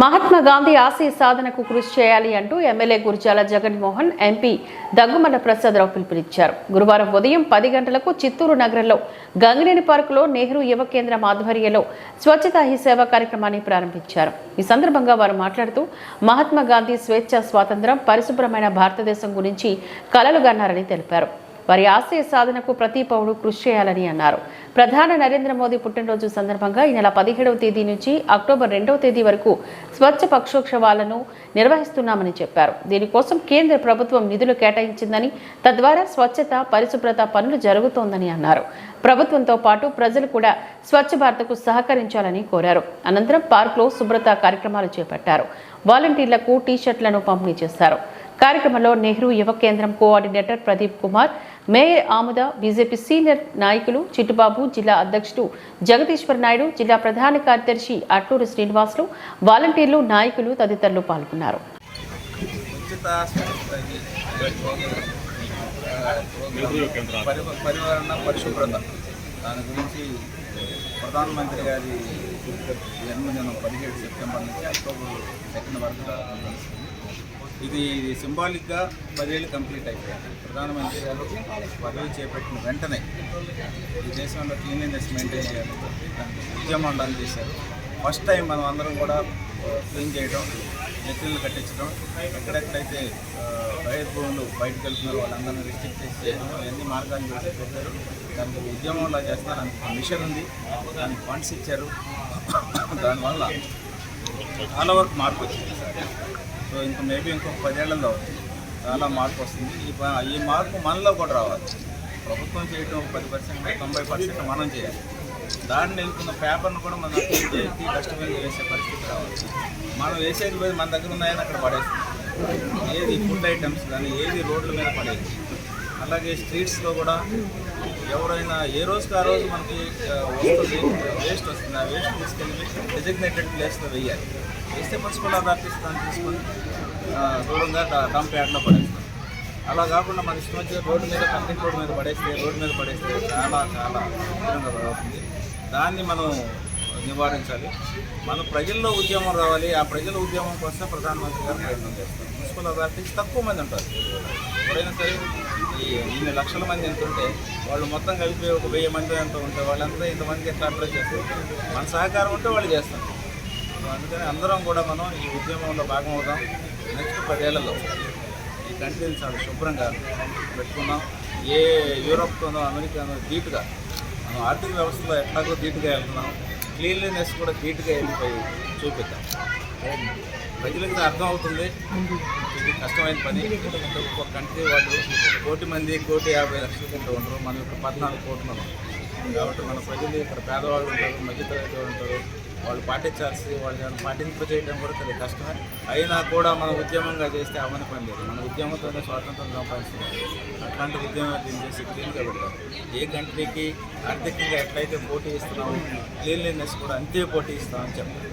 మహాత్మా గాంధీ ఆశయ సాధనకు కృషి చేయాలి అంటూ ఎమ్మెల్యే గురిజాల జగన్మోహన్ ఎంపీ దగ్గుమల్ల ప్రసాదరావు పిలుపునిచ్చారు. గురువారం ఉదయం పది గంటలకు చిత్తూరు నగరంలో గంగినేని పార్కులో నెహ్రూ యువ కేంద్రం ఆధ్వర్యంలో స్వచ్ఛతా హీ సేవ కార్యక్రమాన్ని ప్రారంభించారు. ఈ సందర్భంగా వారు మాట్లాడుతూ మహాత్మా గాంధీ స్వేచ్ఛ స్వాతంత్రం పరిశుభ్రమైన భారతదేశం గురించి కలలుగన్నారని తెలిపారు. వారి ఆశయ సాధనకు ప్రతి పౌరుడు కృషి చేయాలని అన్నారు. ప్రధాన నరేంద్ర మోదీ పుట్టినరోజు సందర్భంగా ఈ నెల పదిహేడవ తేదీ నుంచి అక్టోబర్ రెండవ తేదీ వరకు స్వచ్ఛ పక్షోత్సవాలను నిర్వహిస్తున్నామని చెప్పారు. దీనికోసం కేంద్ర ప్రభుత్వం నిధులు కేటాయించిందని తద్వారా స్వచ్ఛత పరిశుభ్రత పనులు జరుగుతోందని అన్నారు. ప్రభుత్వంతో పాటు ప్రజలు కూడా స్వచ్ఛ భారత్కు సహకరించాలని కోరారు. అనంతరం పార్క్లో శుభ్రత కార్యక్రమాలు చేపట్టారు. వాలంటీర్లకు టీ షర్ట్లను పంపిణీ చేశారు. కార్యక్రమంలో Nehru Yuva Kendra coordinator Pradeep Kumar mayor Amuda BJP senior నాయకులు చిట్టుబాబు జిల్లా అధ్యక్షుడు జగదీశ్వర్ నాయుడు జిల్లా ప్రధాన కార్యదర్శి అట్లూరు శ్రీనివాసులు వాలంటీర్లు నాయకులు తదితరులు పాల్గొన్నారు పర్యావరణ పరిశుభ్రత దాని గురించి ప్రధానమంత్రి గారి జన్మదినం పదిహేడు సెప్టెంబర్ నుంచి అక్టోబర్ సెకండ్ వరకు జరుగుతుంది. ఇది సింబాలిక్గా పదేళ్ళు కంప్లీట్ అయిపోయింది ప్రధానమంత్రి గారు పదవి చేపట్టిన వెంటనే ఈ దేశంలో క్లీన్లీనెస్ మెయింటైన్ చేయాలి. దానికి ఉద్యమం చేశారు. ఫస్ట్ టైం మనం అందరం కూడా క్లీన్ చేయడం నెత్తిళ్ళు కట్టించడం ఎక్కడెక్కడైతే బయట భూములు బయటకు వెళ్తున్నారో వాళ్ళందరినీ రిస్ట్రిక్ట్ చేసి చేయడం ఎన్ని మార్గాలు చేసి పెట్టారు. దానికి ఉద్యమంలా చేస్తున్నారు. దానికి ఒక మిషన్ ఉంది. దానికి ఫండ్స్ ఇచ్చారు. దానివల్ల చాలా వరకు మార్పు వచ్చింది. సో ఇంకా మేబీ ఇంకొక పదేళ్ళలో చాలా మార్పు వస్తుంది. ఈ ఈ మార్పు మనలో కూడా రావాలి. ప్రభుత్వం చేయటం పది పర్సెంట్ తొంభై పర్సెంట్ మనం చేయాలి. దాన్ని వెళ్తున్న పేపర్ను కూడా మనం చేసి డస్ట్బిన్ వేసే పరిస్థితి రావాలి. మనం వేసేది పోయి మన దగ్గర ఉన్నాయని అక్కడ పడేస్తుంది ఏది ఫుడ్ ఐటమ్స్ కానీ ఏది రోడ్ల మీద పడేది. అలాగే స్ట్రీట్స్లో కూడా ఎవరైనా ఏ రోజుకి ఆ రోజు మనకి వస్తుంది వేస్ట్ వస్తుంది ఆ వేస్ట్ తీసుకెళ్ళి డెసిగ్నేటెడ్ ప్లేస్లో వేయాలి. వేస్తే మున్సిపల్ అథారిటీస్ దాన్ని తీసుకొని దూరంగా డంప్ యార్డ్లో పడేస్తాం. అలా కాకుండా మన ఇష్టం వచ్చే రోడ్డు మీద కంక్రీట్ రోడ్డు మీద పడేస్తే రోడ్డు మీద పడేస్తే చాలా చాలా తీవ్రంగా అవుతుంది దాన్ని మనం నివారించాలి. మన ప్రజల్లో ఉద్యమం రావాలి. ఆ ప్రజల ఉద్యమం కోసం ప్రధానమంత్రి గారు ప్రయత్నం చేస్తారు. మున్సిపల్ అథారిటీస్ తక్కువ మంది ఉంటారు. ఎవరైనా సరే ఈ ఇన్ని లక్షల మంది ఎంత ఉంటే వాళ్ళు మొత్తం కలిపి ఒక వెయ్యి మంది ఎంత ఉంటే వాళ్ళంతా ఇంతమందికి ఎట్లా అప్రోచ్ చేస్తారు? మన సహకారం ఉంటే వాళ్ళు చేస్తారు. అందుకని అందరం కూడా మనం ఈ ఉద్యమంలో భాగం అవుదాం. నెక్స్ట్ పదేళ్ళలో ఈ కంట్రీని చాలా శుభ్రంగా పెట్టుకున్నాం ఏ యూరోప్తోనో అమెరికానో ధీటుగా మనం ఆర్థిక వ్యవస్థలో ఎట్లాగో ధీటుగా వెళ్తున్నాం. క్లీన్లీనెస్ కూడా నీట్గా వెళ్ళిపోయి చూపిద్దాం. ప్రజలకు అర్థం అవుతుంది. ఇది కష్టమైన పని. ఎందుకంటే ఒక్కొక్క కంట్రీ వాళ్ళు కోటి మంది కోటి యాభై లక్షల కంటే ఉండరు. మనం ఇక్కడ పద్నాలుగు కోట్లు ఉన్నాం కాబట్టి మన ప్రజలు ఇక్కడ పేదవాళ్ళు ఉంటారు మధ్యతరగతి ఉంటారు. వాళ్ళు పాటించాల్సి వాళ్ళు పాటింపు చేయడం కూడా చాలా కష్టమే. అయినా కూడా మనం ఉద్యమంగా చేస్తే అవని పని లేదు. మన ఉద్యమంతోనే స్వాతంత్రం సంపాదించింది అట్లాంటి ఉద్యమం దీన్ని చేసి క్లీన్గా పెడతాం ఏ కంట్రీకి ఆర్థికంగా ఎట్లయితే పోటీ ఇస్తున్నామో క్లీన్లీనెస్ కూడా అంతే పోటీ ఇస్తామని చెప్పారు.